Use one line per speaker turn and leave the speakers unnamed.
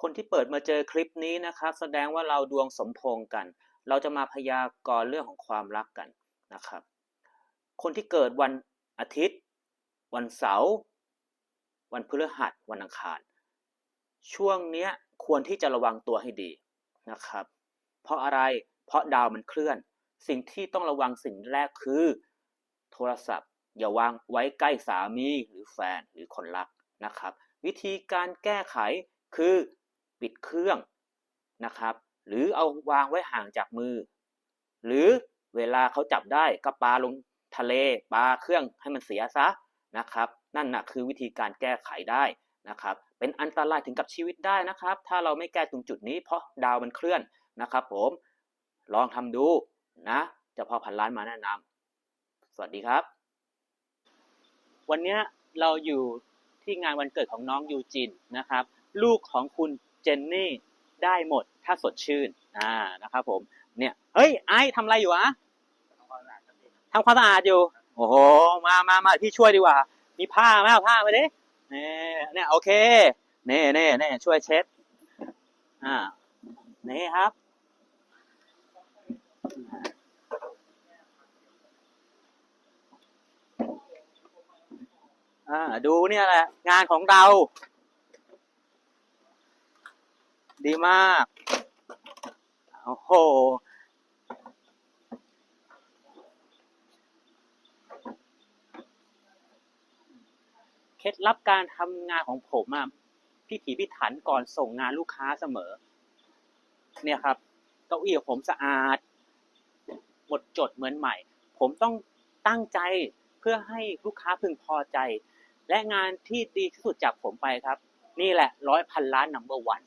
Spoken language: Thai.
คนที่เปิดมาเจอคลิปนี้นะครับ แสดงว่าเราดวงสมพงกัน เราจะมาพยากรณ์เรื่องของความรักกันนะครับ คนที่เกิดวันอาทิตย์ วันเสาร์วันพฤหัสวันอังคาร ช่วงเนี้ยควรที่จะระวังตัวให้ดีนะครับ เพราะอะไรเพราะดาวมันเคลื่อน สิ่งที่ต้องระวังสิ่งแรกคือ โทรศัพท์ อย่าวางไว้ใกล้สามีหรือแฟนหรือคนรักนะครับ วิธีการแก้ไขคือ ปิดเครื่องนะครับ หรือเอาวางไว้ห่างจากมือ หรือเวลาเขาจับได้ก็ปาลงทะเลปาเครื่องให้มันเสียซะนะครับ นั่นนะคือวิธีการแก้ไขได้นะครับ เป็นอันตรายถึงกับชีวิตได้นะครับ ถ้าเราไม่แก้ตรงจุดนี้เพราะดาวมันเคลื่อนนะครับ ผมลองทำดูนะจ้าพ่อพันล้านมาแนะนำสวัสดีครับ วันนี้เราอยู่ที่งานวันเกิดของน้องยูจินนะครับ ลูกของคุณ เจนนี่ได้หมดถ้าสดชื่นอ่านะครับผมเนี่ยเฮ้ยไอซ์ทำอะไรอยู่อะทำความสะอาดอยู่ โอ้โหมามามาพี่ช่วยดีกว่า มีผ้าไหมเอาผ้ามาดิเนี่ยเนี่ยโอเคเน่เน่เน่ช่วยเช็ดอ่านี่ครับ อ่าดูเนี่ยแหละงานของเรา ดีมาก โอ้โห เคล็ดลับการทำงานของผมอะพิถีพิถันก่อนส่งงานลูกค้าเสมอ เนี่ยครับ เก้าอี้ของผมสะอาด หมดจดเหมือนใหม่ ผมต้องตั้งใจเพื่อให้ลูกค้าพึงพอใจ และงานที่ดีที่สุดจากผมไปครับ นี่แหละร้อยพันล้านนัมเบอร์วัน